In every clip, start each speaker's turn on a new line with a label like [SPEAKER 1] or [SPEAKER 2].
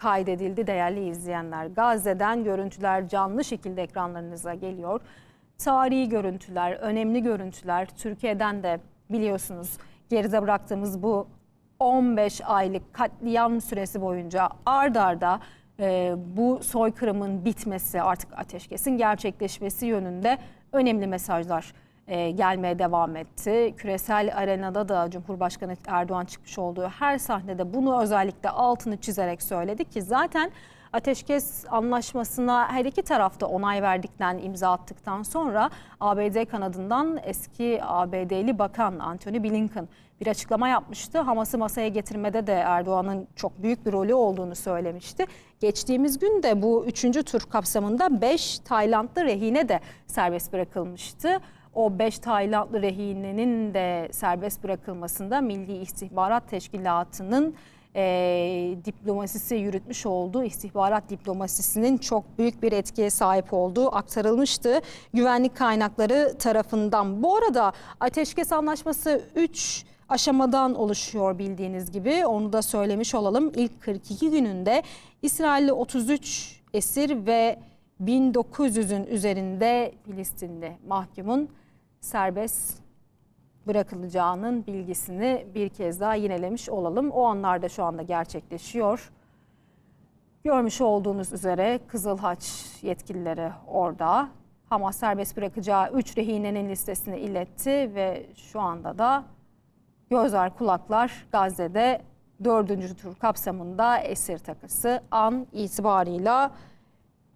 [SPEAKER 1] kaydedildi değerli izleyenler. Gazze'den görüntüler canlı şekilde ekranlarınıza geliyor. Tarihi görüntüler, önemli görüntüler. Türkiye'den de biliyorsunuz geride bıraktığımız bu 15 aylık katliam süresi boyunca ard arda e, bu soykırımın bitmesi artık ateşkesin gerçekleşmesi yönünde önemli mesajlar e, gelmeye devam etti. Küresel arenada da Cumhurbaşkanı Erdoğan çıkmış olduğu her sahnede bunu özellikle altını çizerek söyledi ki zaten ateşkes anlaşmasına her iki tarafta onay verdikten imza attıktan sonra ABD kanadından eski ABD'li bakan Antony Blinken bir açıklama yapmıştı. Hamas'ı masaya getirmede de Erdoğan'ın çok büyük bir rolü olduğunu söylemişti. Geçtiğimiz gün de bu üçüncü tur kapsamında 5 Taylandlı rehine de serbest bırakılmıştı. O 5 Taylandlı rehinenin de serbest bırakılmasında Milli İstihbarat Teşkilatı'nın e, diplomasisi yürütmüş olduğu istihbarat diplomasisinin çok büyük bir etkiye sahip olduğu aktarılmıştı güvenlik kaynakları tarafından. Bu arada ateşkes anlaşması 3 aşamadan oluşuyor bildiğiniz gibi onu da söylemiş olalım. İlk 42 gününde İsrailli 33 esir ve 1900'ün üzerinde Filistinli mahkumun serbest bırakılacağının bilgisini bir kez daha yinelemiş olalım. O anlarda şu anda gerçekleşiyor. Görmüş olduğunuz üzere Kızıl Haç yetkilileri orada. Hamas serbest bırakacağı 3 rehinenin listesini iletti ve şu anda da gözler kulaklar Gazze'de dördüncü tur kapsamında esir takısı an itibarıyla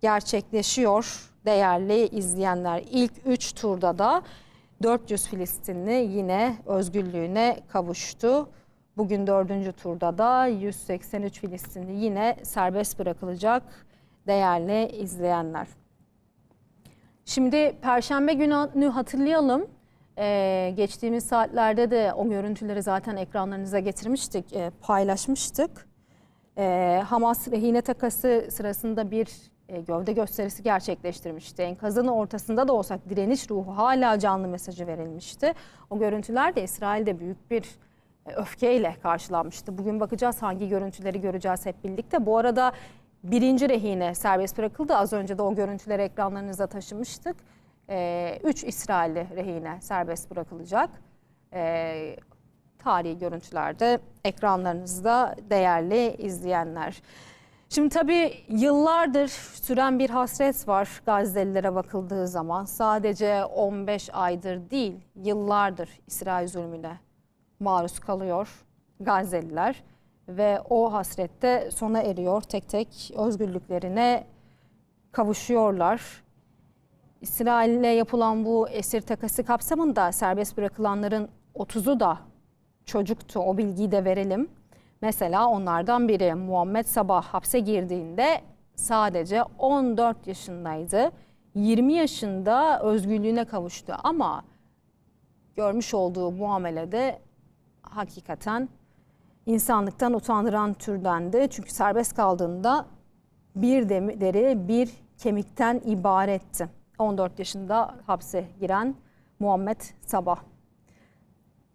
[SPEAKER 1] gerçekleşiyor değerli izleyenler. İlk 3 turda da 400 Filistinli yine özgürlüğüne kavuştu. Bugün dördüncü turda da 183 Filistinli yine serbest bırakılacak değerli izleyenler. Şimdi Perşembe günü hatırlayalım. Ee, geçtiğimiz saatlerde de o görüntüleri zaten ekranlarınıza getirmiştik, e, paylaşmıştık. Ee, Hamas rehine takası sırasında bir e, gövde gösterisi gerçekleştirmişti. Enkazın ortasında da olsak direniş ruhu hala canlı mesajı verilmişti. O görüntüler de İsrail'de büyük bir e, öfkeyle karşılanmıştı. Bugün bakacağız hangi görüntüleri göreceğiz hep birlikte. Bu arada birinci rehine serbest bırakıldı. Az önce de o görüntüleri ekranlarınıza taşımıştık. E, üç İsrailli rehine serbest bırakılacak. Tarihi görüntülerde ekranlarınızda değerli izleyenler. Şimdi tabii yıllardır süren bir hasret var Gazelilere bakıldığı zaman. Sadece 15 aydır değil, yıllardır İsrail zulmüne maruz kalıyor Gazeliler ve o hasrette sona eriyor. Tek tek özgürlüklerine kavuşuyorlar. İsrail'le yapılan bu esir takası kapsamında serbest bırakılanların 30'u da çocuktu. O bilgiyi de verelim. Mesela onlardan biri Muhammed Sabah hapse girdiğinde sadece 14 yaşındaydı. 20 yaşında özgürlüğüne kavuştu ama görmüş olduğu muamelede hakikaten insanlıktan utandıran türdendi. Çünkü serbest kaldığında bir deri bir kemikten ibaretti. 14 yaşında hapse giren Muhammed Sabah.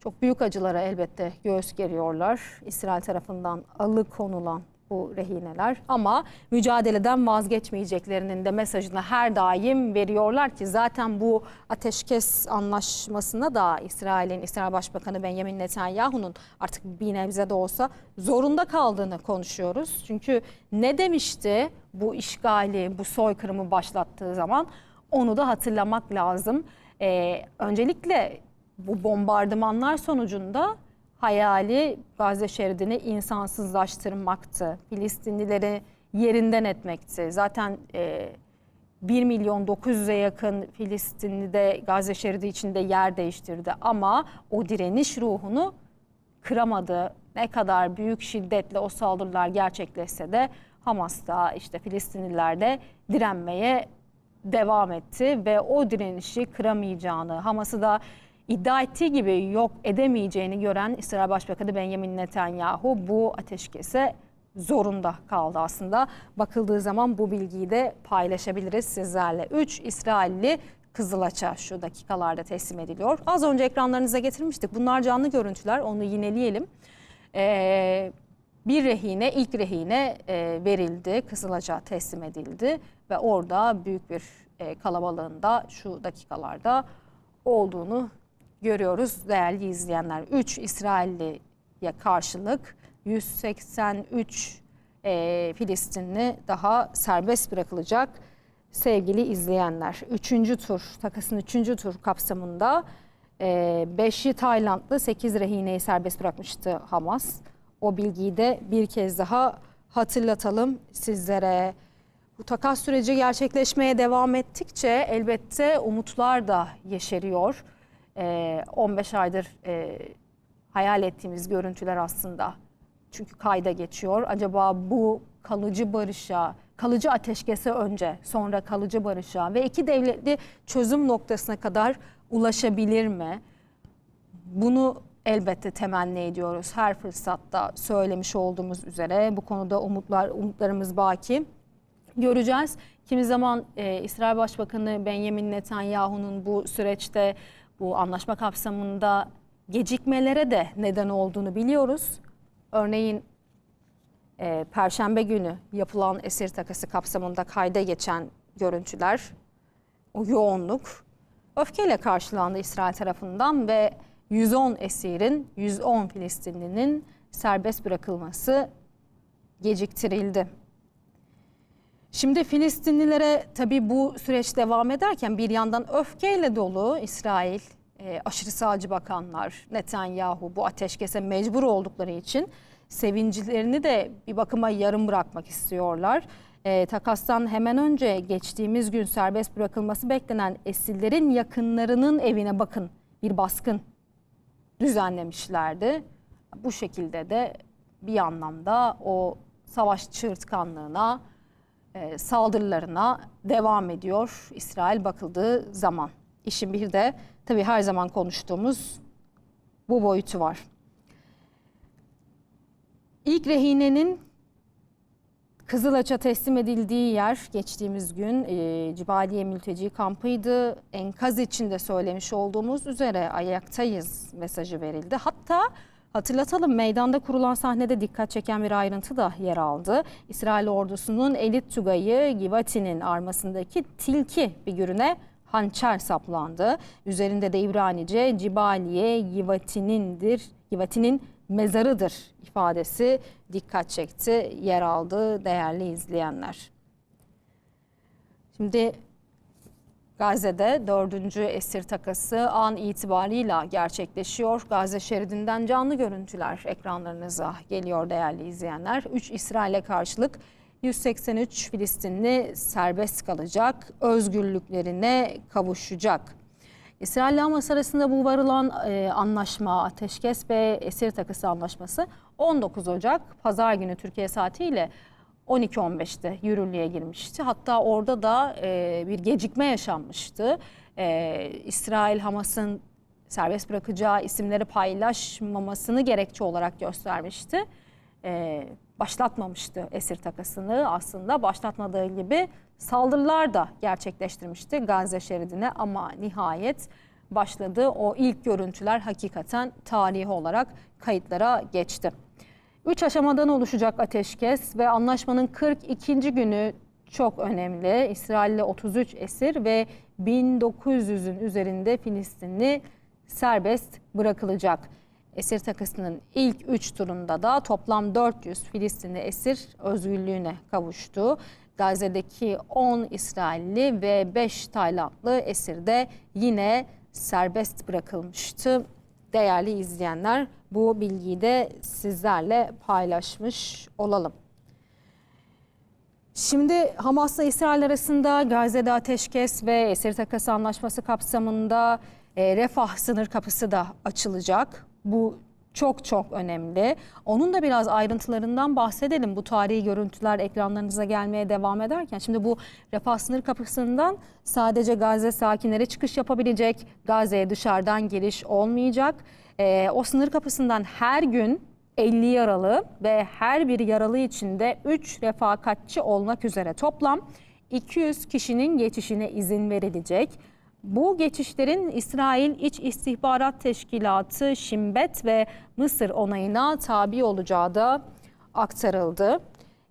[SPEAKER 1] Çok büyük acılara elbette göğüs geriyorlar. İsrail tarafından alıkonulan bu rehineler ama mücadeleden vazgeçmeyeceklerinin de mesajını her daim veriyorlar ki zaten bu ateşkes anlaşmasına da İsrail'in İsrail Başbakanı Benjamin Netanyahu'nun artık bir nebze de olsa zorunda kaldığını konuşuyoruz. Çünkü ne demişti bu işgali, bu soykırımı başlattığı zaman onu da hatırlamak lazım. Ee, öncelikle bu bombardımanlar sonucunda hayali Gazze şeridini insansızlaştırmaktı. Filistinlileri yerinden etmekti. Zaten e, 1 milyon 900'e yakın Filistinli de Gazze şeridi içinde yer değiştirdi. Ama o direniş ruhunu kıramadı. Ne kadar büyük şiddetle o saldırılar gerçekleşse de Hamas'ta işte Filistinliler de direnmeye devam etti ve o direnişi kıramayacağını, Hamas'ı da iddia ettiği gibi yok edemeyeceğini gören İsrail Başbakanı Benjamin Netanyahu bu ateşkese zorunda kaldı aslında. Bakıldığı zaman bu bilgiyi de paylaşabiliriz sizlerle. 3 İsrailli Kızılaç'a şu dakikalarda teslim ediliyor. Az önce ekranlarınıza getirmiştik. Bunlar canlı görüntüler onu yineleyelim. Ee, bir rehine, ilk rehine e, verildi, Kızılaç'a teslim edildi ve orada büyük bir e, kalabalığında şu dakikalarda olduğunu görüyoruz değerli izleyenler. 3 İsrailliye karşılık 183 e, Filistinli daha serbest bırakılacak sevgili izleyenler. Üçüncü tur, takasın üçüncü tur kapsamında 5'i Taylandlı 8 rehineyi serbest bırakmıştı Hamas. O bilgiyi de bir kez daha hatırlatalım sizlere. Bu takas süreci gerçekleşmeye devam ettikçe elbette umutlar da yeşeriyor. Ee, 15 aydır e, hayal ettiğimiz görüntüler aslında çünkü kayda geçiyor. Acaba bu kalıcı barışa, kalıcı ateşkese önce sonra kalıcı barışa ve iki devletli çözüm noktasına kadar ulaşabilir mi? Bunu elbette temenni ediyoruz. Her fırsatta söylemiş olduğumuz üzere bu konuda umutlar umutlarımız baki. Göreceğiz. Kimi zaman e, İsrail Başbakanı Benjamin Netanyahu'nun bu süreçte bu anlaşma kapsamında gecikmelere de neden olduğunu biliyoruz. Örneğin e, Perşembe günü yapılan esir takası kapsamında kayda geçen görüntüler, o yoğunluk öfkeyle karşılandı İsrail tarafından ve 110 esirin, 110 Filistinlinin serbest bırakılması geciktirildi. Şimdi Filistinlilere tabii bu süreç devam ederken bir yandan öfkeyle dolu İsrail, e, aşırı sağcı bakanlar, Netanyahu bu ateşkese mecbur oldukları için sevincilerini de bir bakıma yarım bırakmak istiyorlar. E, takastan hemen önce geçtiğimiz gün serbest bırakılması beklenen esirlerin yakınlarının evine bakın bir baskın düzenlemişlerdi. Bu şekilde de bir anlamda o savaş çığırtkanlığına, e, saldırılarına devam ediyor İsrail bakıldığı zaman. İşin bir de tabii her zaman konuştuğumuz bu boyutu var. İlk rehinenin Kızılaç'a teslim edildiği yer geçtiğimiz gün e, Cibaliye mülteci kampıydı. Enkaz içinde söylemiş olduğumuz üzere ayaktayız mesajı verildi. Hatta hatırlatalım meydanda kurulan sahnede dikkat çeken bir ayrıntı da yer aldı. İsrail ordusunun elit tugayı Givati'nin armasındaki tilki figürüne hançer saplandı. Üzerinde de İbranice Cibaliye Givati'nindir, Givati'nin mezarıdır ifadesi dikkat çekti, yer aldı değerli izleyenler. Şimdi Gazze'de dördüncü esir takası an itibarıyla gerçekleşiyor. Gazze şeridinden canlı görüntüler ekranlarınıza geliyor değerli izleyenler. 3 İsrail'e karşılık 183 Filistinli serbest kalacak, özgürlüklerine kavuşacak. İsrail ile Hamas arasında bu varılan e, anlaşma, ateşkes ve esir takısı anlaşması 19 Ocak Pazar günü Türkiye saatiyle 12.15'te yürürlüğe girmişti. Hatta orada da e, bir gecikme yaşanmıştı. E, İsrail Hamas'ın serbest bırakacağı isimleri paylaşmamasını gerekçe olarak göstermişti. E, başlatmamıştı esir takasını aslında başlatmadığı gibi saldırılar da gerçekleştirmişti Gazze şeridine ama nihayet başladı. O ilk görüntüler hakikaten tarihi olarak kayıtlara geçti. Üç aşamadan oluşacak ateşkes ve anlaşmanın 42. günü çok önemli. İsrail'le 33 esir ve 1900'ün üzerinde Filistinli serbest bırakılacak. Esir takısının ilk 3 turunda da toplam 400 Filistinli esir özgürlüğüne kavuştu. Gazze'deki 10 İsrailli ve 5 Taylandlı esir de yine serbest bırakılmıştı. Değerli izleyenler bu bilgiyi de sizlerle paylaşmış olalım. Şimdi Hamas'la İsrail arasında Gazze'de ateşkes ve esir takası anlaşması kapsamında e, refah sınır kapısı da açılacak. Bu çok çok önemli. Onun da biraz ayrıntılarından bahsedelim. Bu tarihi görüntüler ekranlarınıza gelmeye devam ederken. Şimdi bu refah sınır kapısından sadece Gazze sakinleri çıkış yapabilecek. Gazze'ye dışarıdan giriş olmayacak. Ee, o sınır kapısından her gün 50 yaralı ve her bir yaralı içinde 3 refakatçi olmak üzere toplam 200 kişinin geçişine izin verilecek. Bu geçişlerin İsrail İç İstihbarat Teşkilatı Şimbet ve Mısır onayına tabi olacağı da aktarıldı.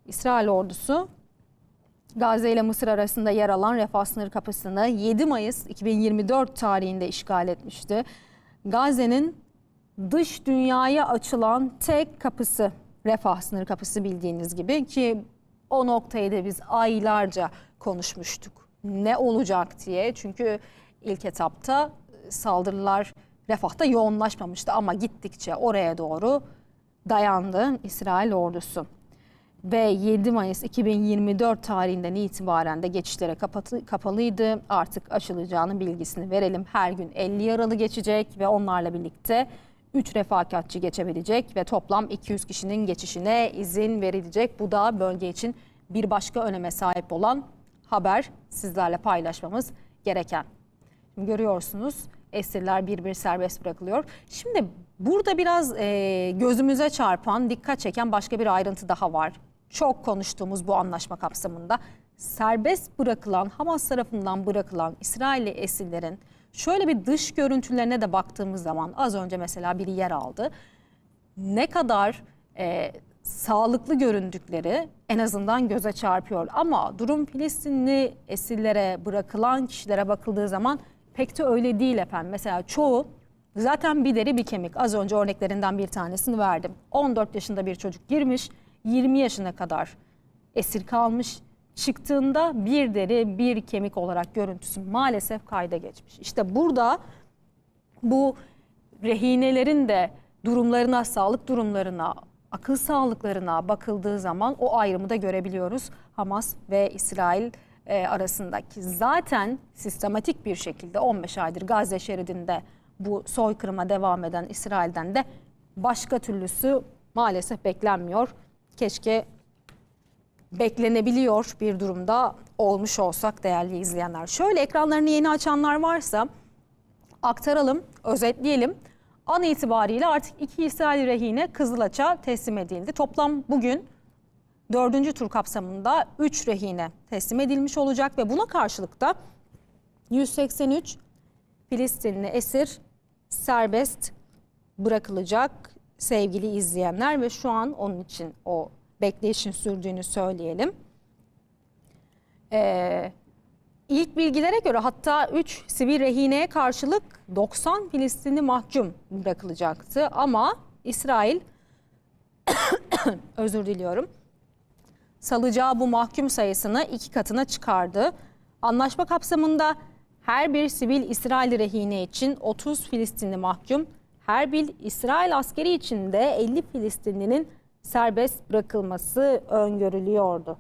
[SPEAKER 1] İsrail ordusu Gazze ile Mısır arasında yer alan Refah sınır kapısını 7 Mayıs 2024 tarihinde işgal etmişti. Gazze'nin dış dünyaya açılan tek kapısı Refah sınır kapısı bildiğiniz gibi ki o noktayı da biz aylarca konuşmuştuk. Ne olacak diye çünkü ilk etapta saldırılar Refah'ta yoğunlaşmamıştı ama gittikçe oraya doğru dayandı İsrail ordusu ve 7 Mayıs 2024 tarihinden itibaren de geçişlere kapatı, kapalıydı. Artık açılacağını bilgisini verelim. Her gün 50 yaralı geçecek ve onlarla birlikte 3 refakatçi geçebilecek ve toplam 200 kişinin geçişine izin verilecek. Bu da bölge için bir başka öneme sahip olan haber sizlerle paylaşmamız gereken. Şimdi görüyorsunuz esirler bir bir serbest bırakılıyor. Şimdi burada biraz e, gözümüze çarpan, dikkat çeken başka bir ayrıntı daha var. Çok konuştuğumuz bu anlaşma kapsamında serbest bırakılan, Hamas tarafından bırakılan İsrailli esirlerin şöyle bir dış görüntülerine de baktığımız zaman az önce mesela biri yer aldı. Ne kadar e, sağlıklı göründükleri en azından göze çarpıyor. Ama durum Filistinli esirlere bırakılan kişilere bakıldığı zaman pek de öyle değil efendim. Mesela çoğu zaten bir deri bir kemik. Az önce örneklerinden bir tanesini verdim. 14 yaşında bir çocuk girmiş, 20 yaşına kadar esir kalmış. Çıktığında bir deri bir kemik olarak görüntüsü maalesef kayda geçmiş. İşte burada bu rehinelerin de durumlarına, sağlık durumlarına, akıl sağlıklarına bakıldığı zaman o ayrımı da görebiliyoruz Hamas ve İsrail e, arasındaki. Zaten sistematik bir şekilde 15 aydır Gazze şeridinde bu soykırıma devam eden İsrail'den de başka türlüsü maalesef beklenmiyor. Keşke beklenebiliyor bir durumda olmuş olsak değerli izleyenler. Şöyle ekranlarını yeni açanlar varsa aktaralım, özetleyelim. An itibariyle artık iki İsrail rehine Kızılaç'a teslim edildi. Toplam bugün dördüncü tur kapsamında 3 rehine teslim edilmiş olacak ve buna karşılık da 183 Filistinli esir serbest bırakılacak sevgili izleyenler ve şu an onun için o bekleyişin sürdüğünü söyleyelim. Ee, ilk bilgilere göre hatta 3 sivil rehineye karşılık 90 Filistinli mahkum bırakılacaktı ama İsrail özür diliyorum salacağı bu mahkum sayısını iki katına çıkardı. Anlaşma kapsamında her bir sivil İsrail rehine için 30 Filistinli mahkum, her bir İsrail askeri için de 50 Filistinlinin serbest bırakılması öngörülüyordu.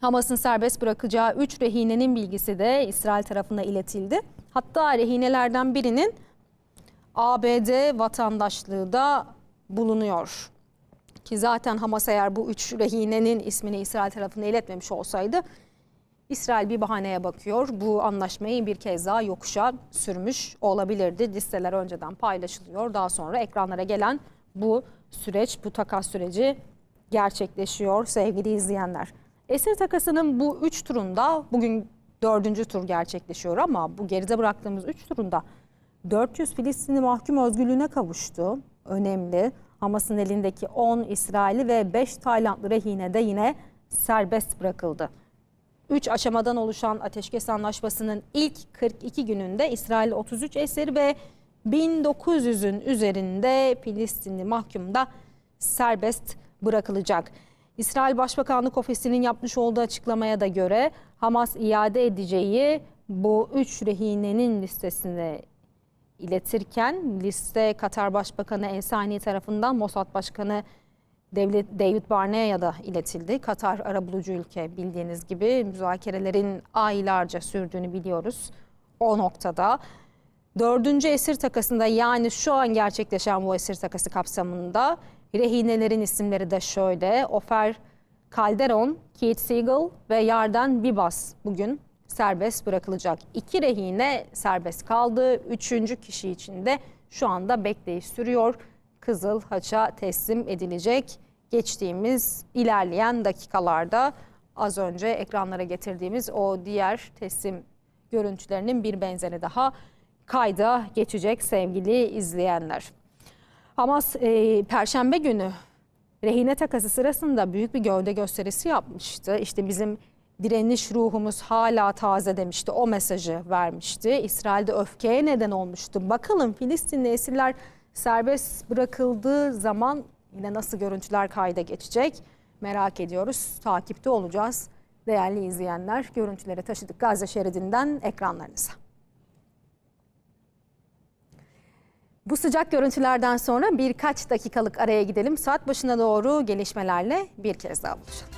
[SPEAKER 1] Hamas'ın serbest bırakacağı 3 rehinenin bilgisi de İsrail tarafına iletildi. Hatta rehinelerden birinin ABD vatandaşlığı da bulunuyor. Ki zaten Hamas eğer bu üç rehinenin ismini İsrail tarafına iletmemiş olsaydı İsrail bir bahaneye bakıyor. Bu anlaşmayı bir kez daha yokuşa sürmüş olabilirdi. Listeler önceden paylaşılıyor. Daha sonra ekranlara gelen bu süreç, bu takas süreci gerçekleşiyor sevgili izleyenler. Esir takasının bu üç turunda bugün dördüncü tur gerçekleşiyor ama bu geride bıraktığımız üç turunda 400 Filistinli mahkum özgürlüğüne kavuştu. Önemli. Hamas'ın elindeki 10 İsrailli ve 5 Taylandlı rehine de yine serbest bırakıldı. 3 aşamadan oluşan ateşkes anlaşmasının ilk 42 gününde İsrail 33 esir ve 1900'ün üzerinde Filistinli mahkum da serbest bırakılacak. İsrail Başbakanlık Ofisi'nin yapmış olduğu açıklamaya da göre Hamas iade edeceği bu 3 rehinenin listesine iletirken liste Katar Başbakanı Ensani tarafından Mossad Başkanı Devlet David Barnea'ya da iletildi. Katar arabulucu ülke bildiğiniz gibi müzakerelerin aylarca sürdüğünü biliyoruz. O noktada dördüncü esir takasında yani şu an gerçekleşen bu esir takası kapsamında rehinelerin isimleri de şöyle. Ofer Calderon, Keith Siegel ve Yarden Bibas bugün serbest bırakılacak. İki rehine serbest kaldı. Üçüncü kişi için de şu anda bekleyiş sürüyor. Kızıl Haç'a teslim edilecek. Geçtiğimiz ilerleyen dakikalarda az önce ekranlara getirdiğimiz o diğer teslim görüntülerinin bir benzeri daha kayda geçecek sevgili izleyenler. Hamas e, Perşembe günü rehine takası sırasında büyük bir gövde gösterisi yapmıştı. İşte bizim direniş ruhumuz hala taze demişti. O mesajı vermişti. İsrail'de öfkeye neden olmuştu. Bakalım Filistinli esirler serbest bırakıldığı zaman yine nasıl görüntüler kayda geçecek merak ediyoruz. Takipte olacağız. Değerli izleyenler görüntüleri taşıdık Gazze şeridinden ekranlarınıza. Bu sıcak görüntülerden sonra birkaç dakikalık araya gidelim. Saat başına doğru gelişmelerle bir kez daha buluşalım.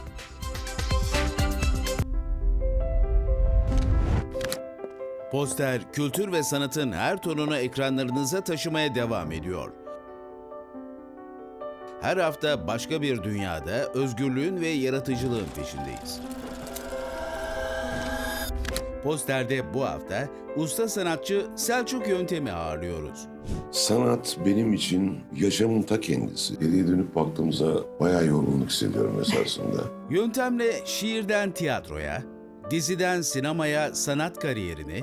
[SPEAKER 2] Poster, kültür ve sanatın her tonunu ekranlarınıza taşımaya devam ediyor. Her hafta başka bir dünyada özgürlüğün ve yaratıcılığın peşindeyiz. Posterde bu hafta usta sanatçı Selçuk Yöntem'i ağırlıyoruz.
[SPEAKER 3] Sanat benim için yaşamın ta kendisi. Geriye dönüp baktığımızda bayağı yorgunluk hissediyorum esasında.
[SPEAKER 2] Yöntemle şiirden tiyatroya, diziden sinemaya sanat kariyerini,